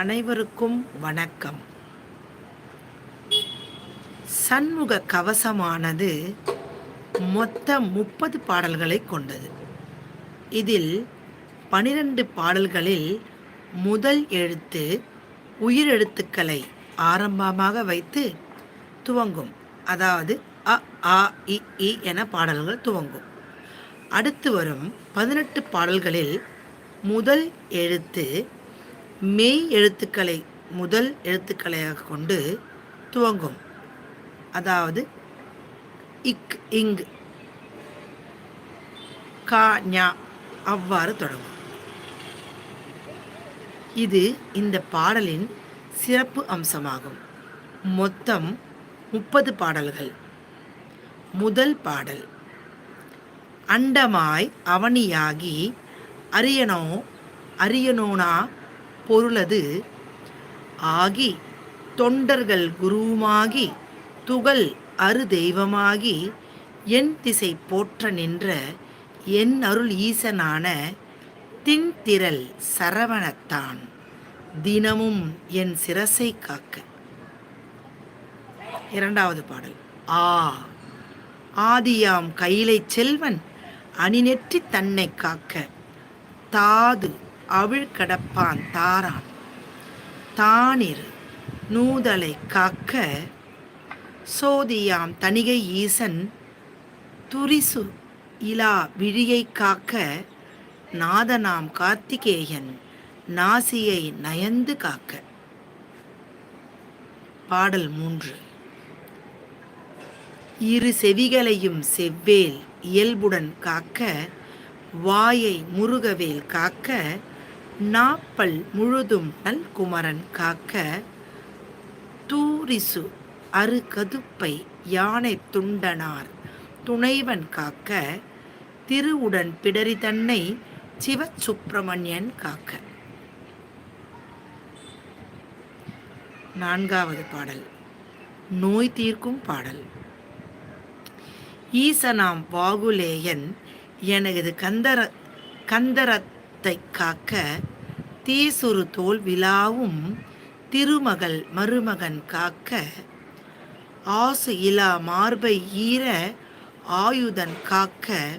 அனைவருக்கும் வணக்கம். சண்முக கவசமானது மொத்த முப்பது பாடல்களை கொண்டது. இதில் பனிரெண்டு பாடல்களில் முதல் எழுத்து உயிரெழுத்துக்களை ஆரம்பமாக வைத்து துவங்கும். அதாவது அ ஆ இ இ என பாடல்கள் துவங்கும். அடுத்து வரும் பதினெட்டு பாடல்களில் முதல் எழுத்து மெய் எழுத்துக்களை முதல் எழுத்துக்களையாக கொண்டு துவங்கும். அதாவது இக் இங் கா ஞா அவ்வாறு தொடங்கும். இது இந்த பாடலின் சிறப்பு அம்சமாகும். மொத்தம் முப்பது பாடல்கள். முதல் பாடல் அண்டமாய் அவனியாகி அரியனோ அரியனோனா பொருளது ஆகி தொண்டர்கள் குருவுமாகி துகள் அரு தெய்வமாகி என் திசை போற்ற நின்ற என் அருள் ஈசனான தின்திரல் சரவணத்தான். தினமும் என் சிரசை காக்க. இரண்டாவது பாடல். ஆ. ஆதியாம் கையிலை செல்வன் அணிநெற்றி தன்னை காக்க. தாது அவிழ் கடப்பான் தாரான். தானிர் நூதலை காக்க சோதியாம் தணிகை ஈசன் துரிசு இலா விழியை காக்க நாதனாம் கார்த்திகேயன் நாசியை நயந்து காக்க. பாடல் மூன்று. இரு செவிகளையும் செவ்வேல் இயல்புடன் காக்க வாயை முருகவேல் காக்க நாப்பல் முழுதும் நல் குமரன் காக்க தூரிசு அரு கதுப்பை யானை துண்டனார் துணைவன் காக்க திருவுடன் பிடரி தன்னை சிவசுப்பிரமணியன் காக்க. நான்காவது பாடல். நோய் தீர்க்கும் பாடல். ஈசனாம் வாகுலேயன் எனது கந்தர கந்தரத்தை காக்க தீசுறு தோல் விழாவும் திருமகள் மருமகன் காக்க ஆசு இலா மார்பை ஈர ஆயுதன் காக்க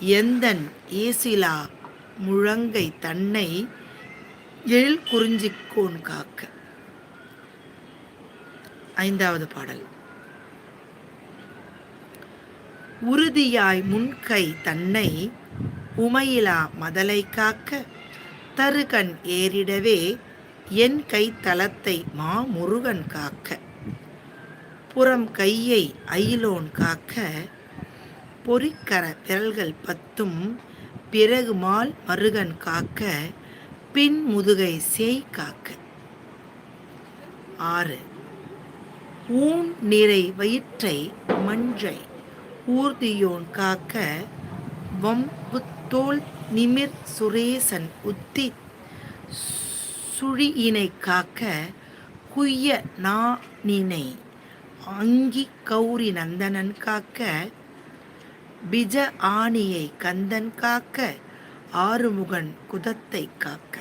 எந்தன் ஏசிலா முழங்கை தன்னை எழில் குறிஞ்சிக்கோன் காக்க. ஐந்தாவது பாடல். உறுதியாய் முன்கை தன்னை உமையிலா மதலை காக்க தருகன் ஏறிடவே என் கை மா முருகன் காக்க. புறம் கையை அயிலோன் காக்க. பொறிக்கர விரல்கள் பத்தும் பிறகு மால் மருகன் காக்க. பின் முதுகை சேய் காக்க. ஆறு. ஊன் நிறை வயிற்றை மஞ்சை ஊர்தியோன் காக்க. வம்புத்தோல் நிமிர் சுரேசன் உத்தி சுழியினை காக்க குய்ய நானினை அங்கி கௌரி நந்தனன் காக்க பிஜ ஆணியை கந்தன் காக்க ஆறுமுகன் குதத்தை காக்க.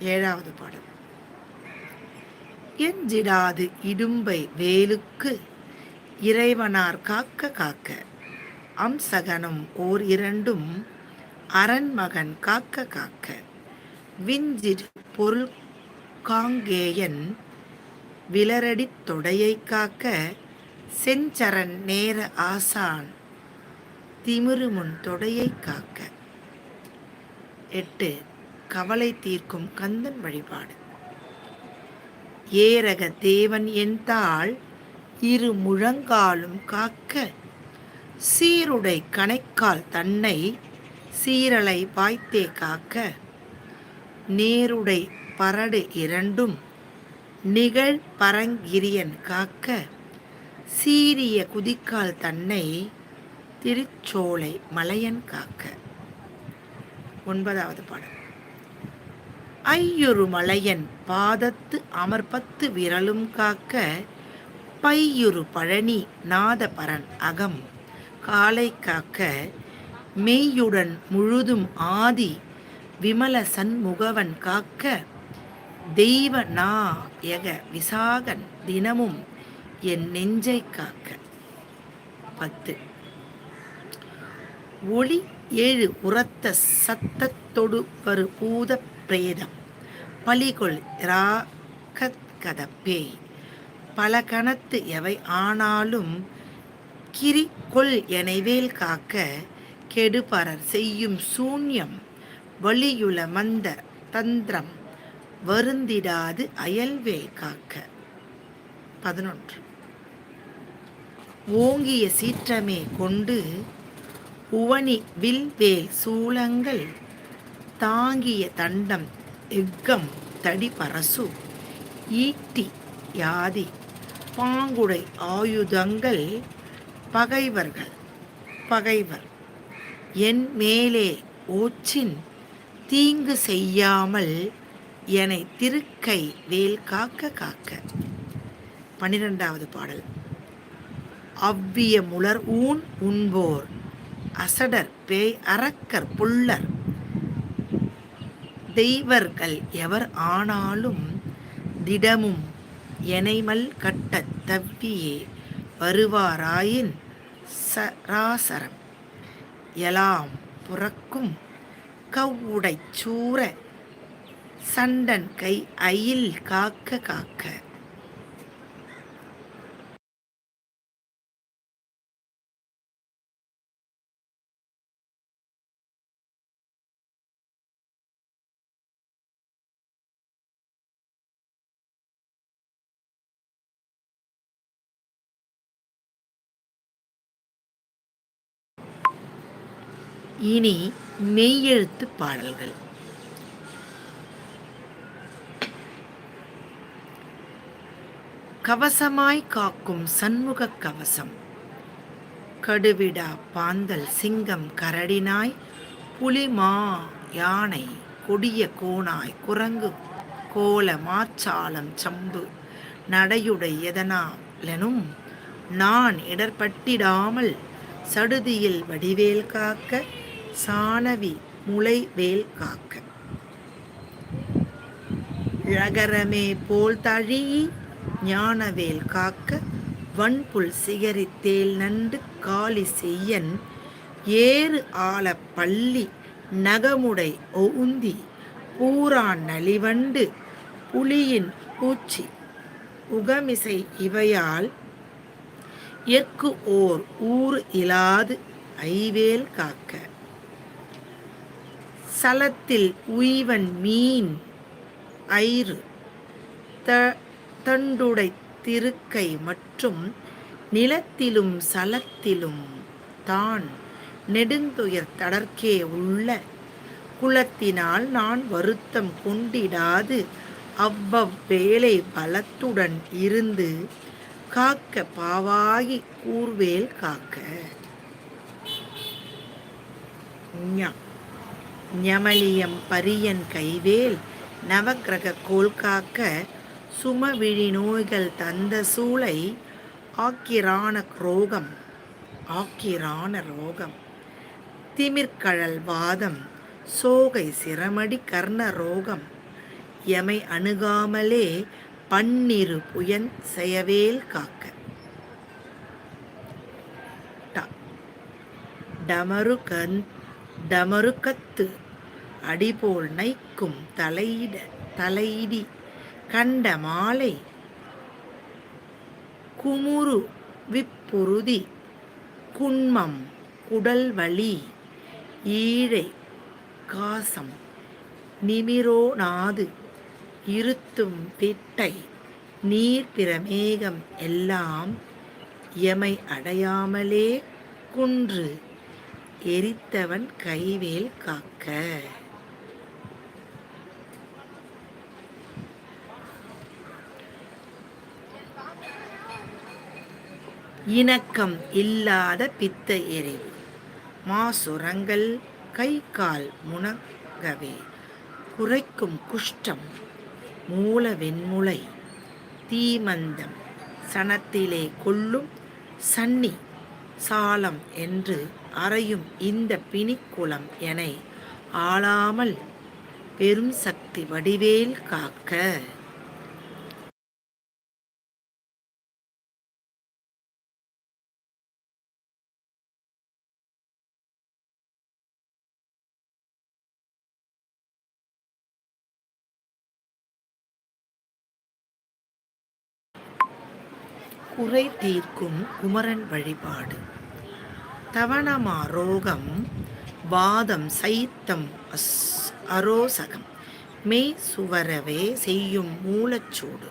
ஏழாவது பாடல். எஞ்சிடாது இடும்பை வேலுக்கு இறைவனார் காக்க காக்க. அம்சகனும் ஓர் இரண்டும் அரண்மகன் காக்க காக்க விஞ்சிர் பொருள் காங்கேயன் விலரடி தொடையை காக்க செஞ்சரன் நேர ஆசான் திமிருமுன் தொடையை காக்க. எட்டு கவலை தீர்க்கும் கந்தன் வழிபாடு. ஏரக தேவன் என் தாள் இரு முழங்காலும் காக்க சீருடை கணைக்கால் தன்னை சீரலை வாய்த்தே காக்க நேருடை பரடு இரண்டும் நிகழ் பரங்கிரியன் காக்க சீரிய குதிக்கால் தன்னை திருச்சோலை மலையன் காக்க. ஒன்பதாவது பாடல். ஐயுரு மலையன் பாதத்து அமர்பத்து விரலும் காக்க பையுரு பழனி நாதபரன் அகம் காலை காக்க மெய்யுடன் முழுதும் ஆதி விமல சண்முகவன் காக்க தெய்வ நாயக விசாகன் தினமும் என் நெஞ்சை காக்க. பத்து. ஒளி ஏழு உரத்த சத்தத்தொடு வரு பூத பிரேதம். பலிகொள் ராகத் பேய் பல கணத்து எவை ஆனாலும் கிரி கொள் எனைவேல் காக்க கெடுபரர் செய்யும் சூன்யம் வழியுல மந்த தந்திரம் வருந்திடாது அயல்வேல் காக்க. பதினொன்று. ஓங்கிய சீற்றமே கொண்டு உவனி வில்வேல் சூளங்கள் தாங்கிய தண்டம் எக்கம் தடிபரசு ஈட்டி யாதி பாங்குடை ஆயுதங்கள் பகைவர்கள் பகைவர். என் மேலே ஓச்சின் தீங்கு செய்யாமல் என்னை திருக்கை வேல் காக்க காக்க. பன்னிரெண்டாவது பாடல். அவ்விய முலர் ஊன் உண்போர் அசடர் பேய் அரக்கர் புல்லர். தெய்வர்கள் எவர் ஆனாலும் திடமும் எனைமல் கட்ட தவ்வியே வருவாராயின் சராசரம். எலாம் புறக்கும். கவ்வுடை சூற. சண்டன் கை அயில் காக்க காக்க. இனி மெய்யெழுத்து பாடல்கள். கவசமாய் காக்கும் சண்முக கவசம். கடுவிடா பாந்தல் சிங்கம் கரடினாய் புலிமா யானை கொடிய கோனாய் குரங்கு கோல மாச்சாலம் சம்பு நடையுடை எதனாலெனும் நான் இடர்பட்டிடாமல் சடுதியில் வடிவேல் காக்க சாணவி முளைவேல் காக்க. ழகரமே போல் தழி ஞானவேல் காக்க. வன்புல் சிகரித்தேல் நண்டு காலி செய்யன். ஏறு ஆல பள்ளி நகமுடை ஒவுந்தி. பூரான் நலிவண்டு புலியின் பூச்சி. உகமிசை இவையால் எற்கு ஓர் ஊர் இலாது ஐவேல் காக்க. சலத்தில் உய்வன் மீன் ஐறு த தண்டுடை திருக்கை மற்றும் நிலத்திலும் சலத்திலும் தான் நெடுந்துயர் தடர்க்கே உள்ள குலத்தினால் நான் வருத்தம் கொண்டிடாது. அவ்வவ்வேளை பலத்துடன் இருந்து காக்க பாவாகி கூர்வேல் காக்க. ஞமலியம் பரியன் கைவேல் நவக்கிரக கோல் காக்க சுமவிழி நோய்கள் தந்த சூளை ஆக்கிரான ரோகம் ஆக்கிரான ரோகம். திமிர்கழல் வாதம் சோகை சிரமடி கர்ண ரோகம். எமை அணுகாமலே பன்னிரு புயன் செயவேல் காக்க. டமருகன் டமருக்கத்து அடிபோல் நைக்கும் தலையிட தலையிடி கண்ட மாலை குமுறு விப்புருதி குன்மம் குடல்வழி ஈழை காசம் நிமிரோநாது இருத்தும் திட்டை நீர் பிரமேகம் எல்லாம் எமை அடையாமலே குன்று எரித்தவன் கைவேல் காக்க. இணக்கம் இல்லாத பித்த எரிவு. மாசுரங்கள் கை கால் முணங்கவே. குறைக்கும் குஷ்டம் மூல வெண்முளை தீமந்தம் சனத்திலே கொள்ளும் சன்னி சாலம் என்று அறையும் இந்த பிணிக்குளம் என ஆளாமல் பெரும் சக்தி வடிவேல் காக்க. குறை தீர்க்கும் குமரன் வழிபாடு. தவணமா ரோகம் வாதம் சைத்தம் அஸ் அரோசகம். மெய் சுவரவே செய்யும் மூலச்சூடு.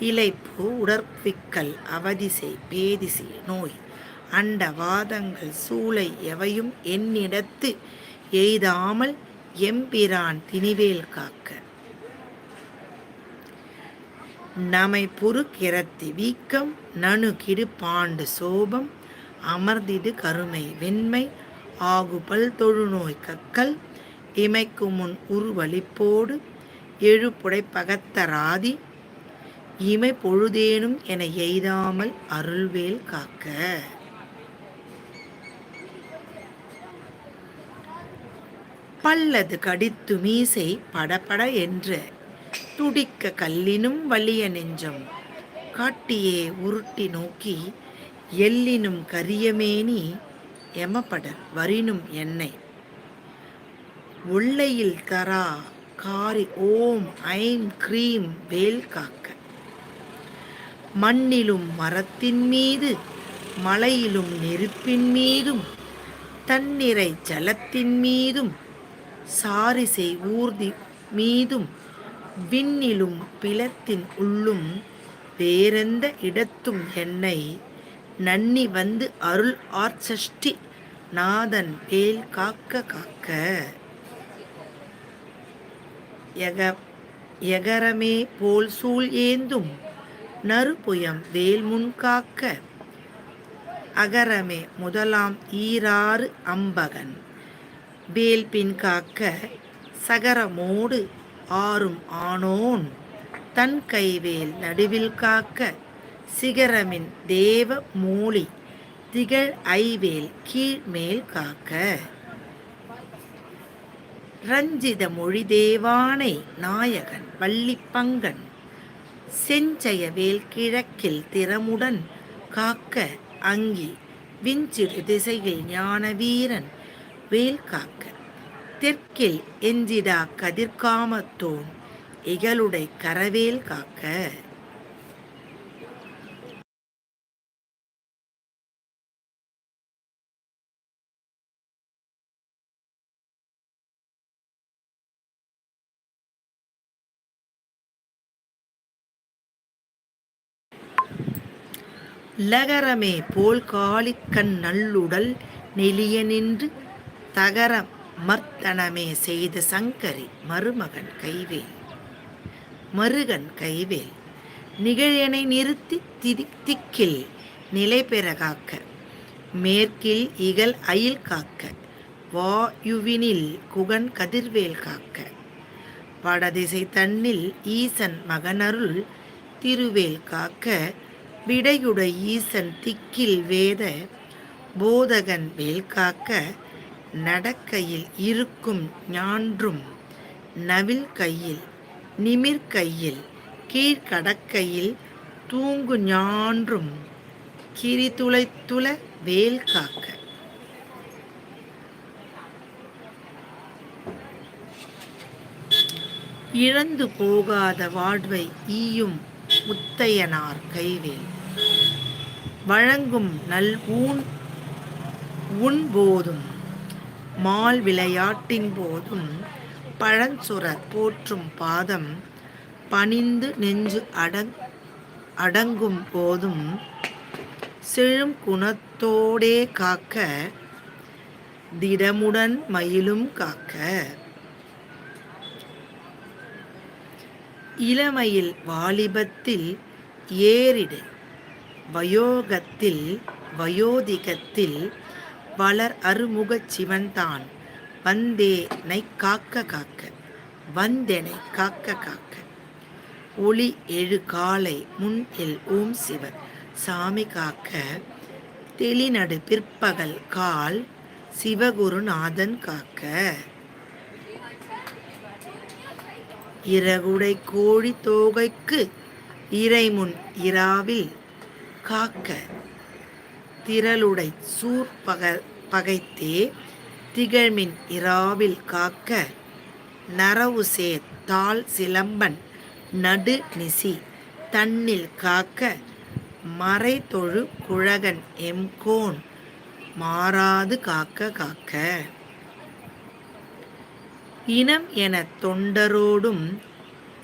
இலைப்பு உடற்பிக்கல் அவதிசை பேதிசை நோய். அண்ட வாதங்கள் சூளை எவையும் என்னிடத்து எய்தாமல் எம்பிரான் திணிவேல் காக்க. நமை கிரத்தி வீக்கம் நணு கிடு பாண்டு சோபம் அமர்ந்திடு கருமை வெண்மை ஆகுபல் தொழுநோய் கக்கல். இமைக்கு முன் உருவழிப்போடு எழுப்புடை பகத்தராதி. இமை பொழுதேனும் என எய்தாமல் அருள்வேல் காக்க. பல்லது கடித்து மீசை படபட என்று. துடிக்க கல்லினும் வலிய நெஞ்சம். காட்டியே உருட்டி நோக்கி எல்லினும் கரியமேனி எமப்படர் வரினும் எண்ணெய் உள்ளையில் தரா காரி ஓம் ஐம் கிரீம் வேல் காக்க. மண்ணிலும் மரத்தின் மீது மலையிலும் நெருப்பின் மீதும் தன்னிறை ஜலத்தின் மீதும் சாரிசை ஊர்தி மீதும் விண்ணிலும் பிளத்தின் உள்ளும் வேறெந்த இடத்தும் என்னை நன்னி வந்து அருள் ஆர்ச்சஷ்டி நாதன் வேல் காக்க காக்க. எக எகரமே போல் சூழ் ஏந்தும் நறுபுயம் வேல்முன் காக்க. அகரமே முதலாம் ஈராறு அம்பகன் வேல் பின் காக்க. சகரமோடு ஆறும் ஆனோன் தன் கைவேல் நடுவில் காக்க. சிகரமின் தேவ மூலி திகழ் ஐவேல் கீழ்மேல் காக்க. ரஞ்சித மொழி தேவானை நாயகன் வள்ளிப்பங்கன் செஞ்சயவேல் கிழக்கில் திறமுடன் காக்க அங்கி விஞ்சிறு திசையில் ஞான வீரன் வேல் காக்க. தெற்கில் எஞ்சிடா கதிர்காமத்தோன் இகலுடை கரவேல் காக்க. லகரமே போல் காளிக்கண் நல்லுடல் நெளிய நின்று தகர மர்த்தனமே செய்த சங்கரி மருமகன் கைவேல். மருகன் கைவேல். நிகழனை நிறுத்தி திதி திக்கில் நிலை பெற காக்க. மேற்கில் இகல் அயில் காக்க. வாயுவினில் குகன் கதிர்வேல் காக்க. வடதிசை தன்னில் ஈசன் மகனருள் திருவேல் காக்க. விடையுடை ஈசன் திக்கில் வேத போதகன் வேல் காக்க நடக்கையில் இருக்கும் ஞான்றும் நவில் கையில் நிமிர் கையில் கீழ்கடக்கையில் தூங்கு ஞான்றும் கிரிதுளைத்துள வேல் காக்க. இழந்து போகாத வாழ்வை ஈயும் முத்தையனார் கைவேல். வழங்கும் நல் ஊன் உன் போதும் மால் விளையாட்டின் போதும் பழஞ்சுரர் போற்றும் பாதம் பணிந்து நெஞ்சு அடங் அடங்கும் போதும் செழும் குணத்தோடே காக்க திடமுடன் மயிலும் காக்க. இளமையில் வாலிபத்தில் ஏறிடு. வயோகத்தில் வயோதிகத்தில் வளர் அருமுகச் சிவன்தான். வந்தேனை காக்க காக்க வந்தெனை காக்க காக்க. ஒளி எழு காலை முன் எல் ஓம் சிவன் சாமி காக்க. தெளிநடு பிற்பகல் கால் சிவகுருநாதன் காக்க. இறகுடை கோழி தோகைக்கு இறைமுன் இராவில் காக்க திரளுடை சூர்பக பகைத்தே திகழ்மின் இராவில் காக்க நரவு சேர் சிலம்பன் நடு நிசி தன்னில் காக்க மறைதொழு குழகன் எம்கோன் மாறாது காக்க காக்க. இனம் எனத் தொண்டரோடும்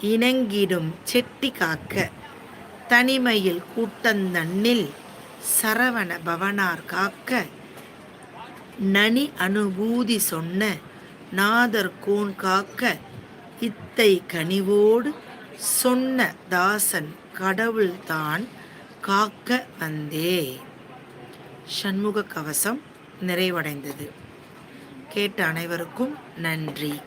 இணங்கிடும் செட்டி காக்க. தனிமையில் கூட்டந்தன்னில் சரவண பவனார் காக்க. நனி அனுபூதி சொன்ன நாதர்கோன் காக்க. இத்தை கனிவோடு சொன்ன தாசன் கடவுள்தான் காக்க வந்தே. சண்முக கவசம் நிறைவடைந்தது. கேட்ட அனைவருக்கும் நன்றி.